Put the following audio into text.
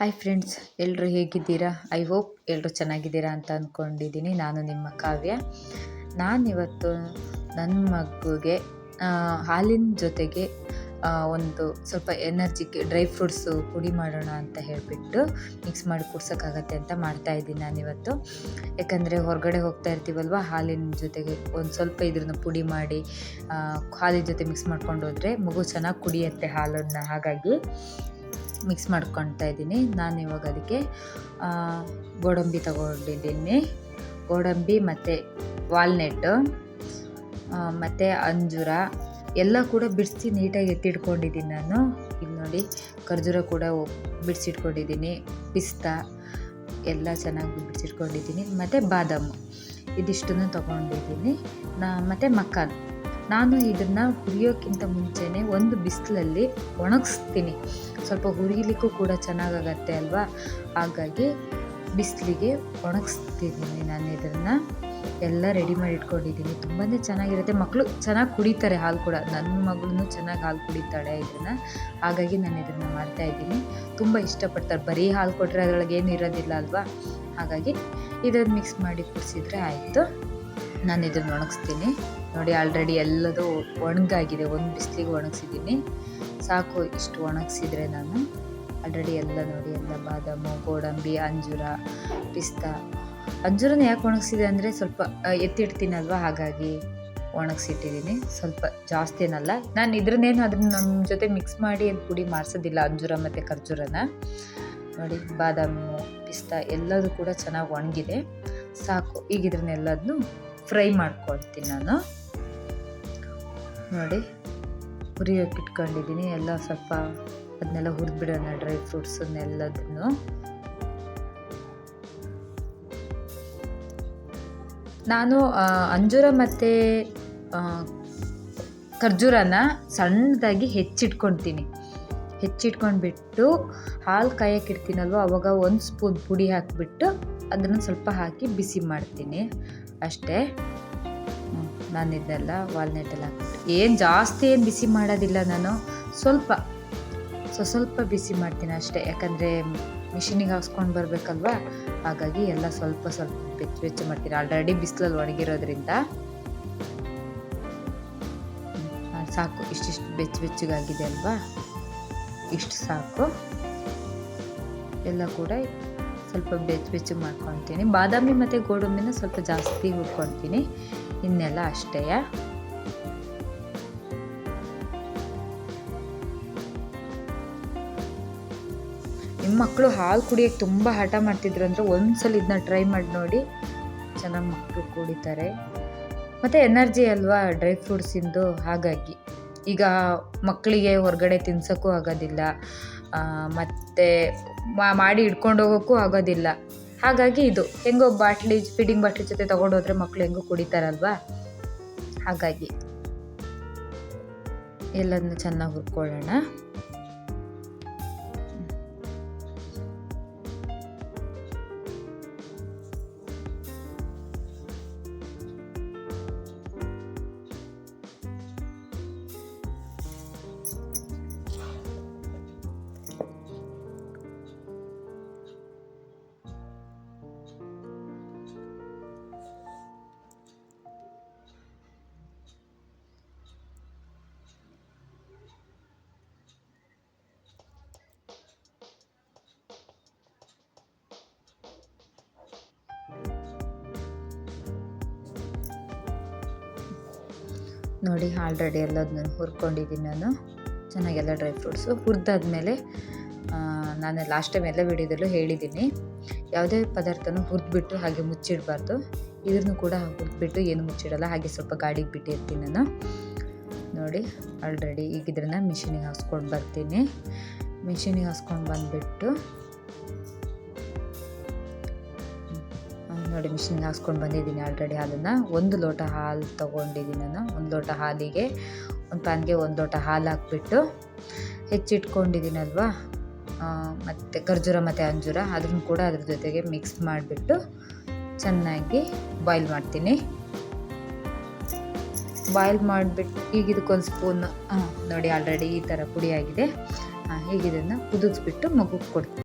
Hi friends ಎಲ್ಲರೂ ಹೇಗಿದ್ದೀರಾ? I hope ಎಲ್ಲರೂ ಚೆನ್ನಾಗಿದ್ದೀರಾ ಅಂತ ಅಂದ್ಕೊಂಡಿದ್ದೀನಿ ನಾನು ನಿಮ್ಮ ಕಾವ್ಯ. ನಾನಿವತ್ತು ನನ್ನ ಮಗುಗೆ ಹಾಲಿನ ಜೊತೆಗೆ ಒಂದು ಸ್ವಲ್ಪ ಎನರ್ಜಿಕ್ ಡ್ರೈ ಫ್ರೂಟ್ಸು ಪುಡಿ ಮಾಡೋಣ ಅಂತ ಹೇಳಿಬಿಟ್ಟು ಮಿಕ್ಸ್ ಮಾಡಿ ಕುಡ್ಸೋಕ್ಕಾಗತ್ತೆ ಅಂತ ಮಾಡ್ತಾಯಿದ್ದೀನಿ ನಾನಿವತ್ತು. ಯಾಕಂದರೆ ಹೊರಗಡೆ ಹೋಗ್ತಾ ಇರ್ತೀವಲ್ವ, ಹಾಲಿನ ಜೊತೆಗೆ ಒಂದು ಸ್ವಲ್ಪ ಇದ್ರನ್ನ ಪುಡಿ ಮಾಡಿ ಹಾಲಿನ ಜೊತೆ ಮಿಕ್ಸ್ ಮಾಡ್ಕೊಂಡು ಹೋದರೆ ಮಗು ಚೆನ್ನಾಗಿ ಕುಡಿಯುತ್ತೆ ಹಾಲನ್ನು. ಹಾಗಾಗಿ ಮಿಕ್ಸ್ ಮಾಡ್ಕೊತಾ ಇದ್ದೀನಿ. ನಾನು ಇವಾಗ ಅದಕ್ಕೆ ಗೋಡಂಬಿ ತಗೊಂಡಿದ್ದೀನಿ. ಗೋಡಂಬಿ ಮತ್ತು ವಾಲ್ನೆಟ್ಟು ಮತ್ತು ಅಂಜೂರ ಎಲ್ಲ ಕೂಡ ಬಿಡಿಸಿ ನೀಟಾಗಿ ಎತ್ತಿಟ್ಕೊಂಡಿದ್ದೀನಿ ನಾನು. ಇಲ್ಲಿ ನೋಡಿ, ಖರ್ಜೂರ ಕೂಡ ಬಿಡಿಸಿಟ್ಕೊಂಡಿದ್ದೀನಿ. ಪಿಸ್ತಾ ಎಲ್ಲ ಚೆನ್ನಾಗಿ ಬಿಡಿಸಿಟ್ಕೊಂಡಿದ್ದೀನಿ. ಮತ್ತು ಬಾದಾಮು ಇದಿಷ್ಟನ್ನು ತೊಗೊಂಡಿದ್ದೀನಿ. ನಾ, ಮತ್ತು ಮಕ್ಕಾನ್ ನಾನು ಇದನ್ನು ಹುರಿಯೋಕ್ಕಿಂತ ಮುಂಚೆನೇ ಒಂದು ಬಿಸಿಲಲ್ಲಿ ಒಣಗಿಸ್ತೀನಿ. ಸ್ವಲ್ಪ ಹುರಿಲಿಕ್ಕೂ ಕೂಡ ಚೆನ್ನಾಗಾಗತ್ತೆ ಅಲ್ವಾ? ಹಾಗಾಗಿ ಬಿಸಿಲಿಗೆ ಒಣಗಿಸ್ತಿದ್ದೀನಿ ನಾನು ಇದನ್ನು. ಎಲ್ಲ ರೆಡಿ ಮಾಡಿ ಇಟ್ಕೊಂಡಿದ್ದೀನಿ ತುಂಬಾ ಚೆನ್ನಾಗಿರುತ್ತೆ. ಮಕ್ಕಳು ಚೆನ್ನಾಗಿ ಕುಡಿತಾರೆ ಹಾಲು ಕೂಡ. ನನ್ನ ಮಗಳೂ ಚೆನ್ನಾಗಿ ಹಾಲು ಕುಡಿತಾಳೆ ಇದನ್ನು. ಹಾಗಾಗಿ ನಾನು ಇದನ್ನು ಮಾಡ್ತಾಯಿದ್ದೀನಿ ತುಂಬ ಇಷ್ಟಪಡ್ತಾರೆ. ಬರೀ ಹಾಲು ಕೊಟ್ಟರೆ ಅದರೊಳಗೆ ಏನು ಇರೋದಿಲ್ಲ ಅಲ್ವಾ? ಹಾಗಾಗಿ ಇದನ್ನು ಮಿಕ್ಸ್ ಮಾಡಿ ಕುಡಿಸಿದ್ರೆ ಆಯಿತು. ನಾನು ಇದನ್ನು ಒಣಗಿಸ್ತೀನಿ. ನೋಡಿ ಆಲ್ರೆಡಿ ಎಲ್ಲದೂ ಒಣಗಾಗಿದೆ. ಒಂದು ಬಿಸಿಲಿಗೆ ಒಣಗಿಸಿದ್ದೀನಿ. ಸಾಕು, ಇಷ್ಟು ಒಣಗಿಸಿದರೆ ನಾನು ಆಲ್ರೆಡಿ ಎಲ್ಲ ನೋಡಿ, ಎಲ್ಲ ಬಾದಾಮು, ಗೋಡಂಬಿ, ಅಂಜೂರ, ಪಿಸ್ತಾ. ಅಂಜೂರನ ಯಾಕೆ ಒಣಗಿಸಿದೆ ಅಂದರೆ ಸ್ವಲ್ಪ ಎತ್ತಿಡ್ತೀನಲ್ವ? ಹಾಗಾಗಿ ಒಣಗಿಸಿಟ್ಟಿದ್ದೀನಿ. ಸ್ವಲ್ಪ ಜಾಸ್ತಿ ಏನಲ್ಲ ನಾನು ಇದ್ರನ್ನೇನು ಅದನ್ನ ನಮ್ಮ ಜೊತೆ ಮಿಕ್ಸ್ ಮಾಡಿ ಅದು ಪುಡಿ ಮಾಡಿಸೋದಿಲ್ಲ, ಅಂಜೂರ ಮತ್ತು ಖರ್ಜೂರನ. ನೋಡಿ, ಬಾದಾಮು, ಪಿಸ್ತಾ ಎಲ್ಲದೂ ಕೂಡ ಚೆನ್ನಾಗಿ ಒಣಗಿದೆ. ಸಾಕು, ಈಗ ಇದ್ರನ್ನೆಲ್ಲದನ್ನು ಫ್ರೈ ಮಾಡ್ಕೊಳ್ತೀನಿ ನಾನು. ನೋಡಿ, ಹುರಿಯೋಕೆ ಇಟ್ಕೊಂಡಿದ್ದೀನಿ. ಎಲ್ಲ ಸ್ವಲ್ಪ ಅದನ್ನೆಲ್ಲ ಹುರಿದ್ಬಿಡೋಣ ಡ್ರೈ ಫ್ರೂಟ್ಸನ್ನೆಲ್ಲದನ್ನು ನಾನು ಅಂಜೂರ ಮತ್ತು ಖರ್ಜೂರನ ಸಣ್ಣದಾಗಿ ಹೆಚ್ಚಿಟ್ಕೊತೀನಿ ಹೆಚ್ಚಿಟ್ಕೊಂಡ್ಬಿಟ್ಟು ಹಾಲು ಕಾಯಕ್ಕೆ ಇಡ್ತೀನಲ್ವ, ಅವಾಗ ಒಂದು ಸ್ಪೂನ್ ಪುಡಿ ಹಾಕಿಬಿಟ್ಟು ಅದನ್ನು ಸ್ವಲ್ಪ ಹಾಕಿ ಬಿಸಿ ಮಾಡ್ತೀನಿ. ಅಷ್ಟೇ. ನಾನು ಇದನ್ನೆಲ್ಲ ವಾಲ್ನೆಟ್ಟೆಲ್ಲ ಹಾಕ್ಬಿಟ್ಟು. ಏನು ಜಾಸ್ತಿ ಏನು ಬಿಸಿ ಮಾಡೋದಿಲ್ಲ ನಾನು. ಸ್ವಲ್ಪ, ಸೊ ಸ್ವಲ್ಪ ಬಿಸಿ ಮಾಡ್ತೀನಿ ಅಷ್ಟೇ. ಯಾಕಂದರೆ ಮಿಷಿನಿಗೆ ಹಾಕ್ಸ್ಕೊಂಡು ಬರಬೇಕಲ್ವ? ಹಾಗಾಗಿ ಎಲ್ಲ ಸ್ವಲ್ಪ ಸ್ವಲ್ಪ ಬೆಚ್ಚ ಬೆಚ್ಚ ಮಾಡ್ತೀನಿ. ಆಲ್ರೆಡಿ ಬಿಸಿಲಲ್ಲಿ ಒಣಗಿರೋದ್ರಿಂದ. ಸಾಕು. ಇಷ್ಟಿಷ್ಟು ಬೆಚ್ಚ ಬೆಚ್ಚಗಾಗಿದೆ ಅಲ್ವಾ? ಇಷ್ಟು ಸಾಕು. ಎಲ್ಲ ಕೂಡ ಸ್ವಲ್ಪ ಬೆಚ್ಚ ಬೆಚ್ಚಗೆ ಮಾಡ್ಕೊತೀನಿ. ಬಾದಾಮಿ ಮತ್ತು ಗೋಡಂಬಿನ ಸ್ವಲ್ಪ ಜಾಸ್ತಿ ಹುಡ್ಕೊತೀನಿ ಇನ್ನೆಲ್ಲ ಅಷ್ಟೇ. ನಿಮ್ಮ ಮಕ್ಕಳು ಹಾಲು ಕುಡಿಯೋಕ್ಕೆ ತುಂಬ ಹಠ ಮಾಡ್ತಿದ್ರು ಅಂದರೆ ಒಂದ್ಸಲ ಇದನ್ನ ಟ್ರೈ ಮಾಡಿ ನೋಡಿ ಚೆನ್ನಾಗಿ ಮಕ್ಕಳು ಕುಡಿತಾರೆ. ಮತ್ತು ಎನರ್ಜಿ ಅಲ್ವಾ ಡ್ರೈ ಫ್ರೂಟ್ಸಿಂದು ಹಾಗಾಗಿ. ಈಗ ಮಕ್ಕಳಿಗೆ ಹೊರಗಡೆ ತಿನ್ಸೋಕ್ಕೂ ಆಗೋದಿಲ್ಲ. ಮತ್ತು ಮಾಡಿ ಇಟ್ಕೊಂಡು ಹೋಗೋಕ್ಕೂ ಆಗೋದಿಲ್ಲ. ಹಾಗಾಗಿ ಇದು, ಹೆಂಗೋ ಬಾಟ್ಲಿ, ಫೀಡಿಂಗ್ ಬಾಟ್ಲಿ ಜೊತೆ ತೊಗೊಂಡೋದ್ರೆ ಮಕ್ಕಳು ಹೆಂಗೋ ಕುಡಿತಾರಲ್ವಾ? ಹಾಗಾಗಿ ಎಲ್ಲದನ್ನು ಚೆನ್ನಾಗಿ ಹುರ್ಕೊಳ್ಳೋಣ. ನೋಡಿ ಆಲ್ರೆಡಿ ಎಲ್ಲದನ್ನ ಹುರ್ಕೊಂಡಿದ್ದೀನಿ ನಾನು. ಚೆನ್ನಾಗೆಲ್ಲ ಡ್ರೈ ಫ್ರೂಟ್ಸು ಹುರಿದಾದ್ಮೇಲೆ ನಾನು ಲಾಸ್ಟ್ ಟೈಮ್ ಎಲ್ಲ ವಿಡಿಯೋದಲ್ಲೂ ಹೇಳಿದ್ದೀನಿ. ಯಾವುದೇ ಪದಾರ್ಥನೂ ಹುರಿದ್ಬಿಟ್ಟು ಹಾಗೆ ಮುಚ್ಚಿಡಬಾರ್ದು. ಇದನ್ನು ಕೂಡ ಹುರಿದ್ಬಿಟ್ಟು ಏನು ಮುಚ್ಚಿಡಲ್ಲ, ಹಾಗೆ ಸ್ವಲ್ಪ ಗಾಡಿಗೆ ಬಿಟ್ಟಿರ್ತೀನಿ ನಾನು. ನೋಡಿ ಆಲ್ರೆಡಿ ಈಗ ಮಿಷಿನಿಗೆ ಹಾಸ್ಕೊಂಡು ಬರ್ತೀನಿ. ಮಿಷಿನಿಗೆ ಹಾಸ್ಕೊಂಡು ಬಂದುಬಿಟ್ಟು ನೋಡಿ ಮಿಷಿನ್ಗೆ ಹಾಕ್ಸ್ಕೊಂಡು ಬಂದಿದ್ದೀನಿ ಆಲ್ರೆಡಿ ಹಾಲನ್ನು. ಒಂದು ಲೋಟ ಹಾಲು ತೊಗೊಂಡಿದ್ದೀನಿ ನಾನು. ಒಂದು ಲೋಟ ಹಾಲಿಗೆ, ಒಂದು ಪ್ಯಾನ್ಗೆ ಒಂದು ಲೋಟ ಹಾಲು ಹಾಕ್ಬಿಟ್ಟು ಹೆಚ್ಚಿಟ್ಕೊಂಡಿದ್ದೀನಲ್ವಾ ಮತ್ತು ಖರ್ಜೂರ ಮತ್ತು ಅಂಜೂರ ಅದನ್ನು ಕೂಡ ಅದ್ರ ಜೊತೆಗೆ ಮಿಕ್ಸ್ ಮಾಡಿಬಿಟ್ಟು ಚೆನ್ನಾಗಿ ಬಾಯ್ಲ್ ಮಾಡ್ತೀನಿ. ಬಾಯ್ಲ್ ಮಾಡಿಬಿಟ್ಟು ಈಗ ಇದಕ್ಕೊಂದು ಸ್ಪೂನ್ ನೋಡಿ ಆಲ್ರೆಡಿ ಈ ಥರ ಪುಡಿಯಾಗಿದೆ. ಈಗ ಇದನ್ನು ಕುದಿಸ್ಬಿಟ್ಟು ಮಗುಗೆ ಕೊಡ್ತೀನಿ.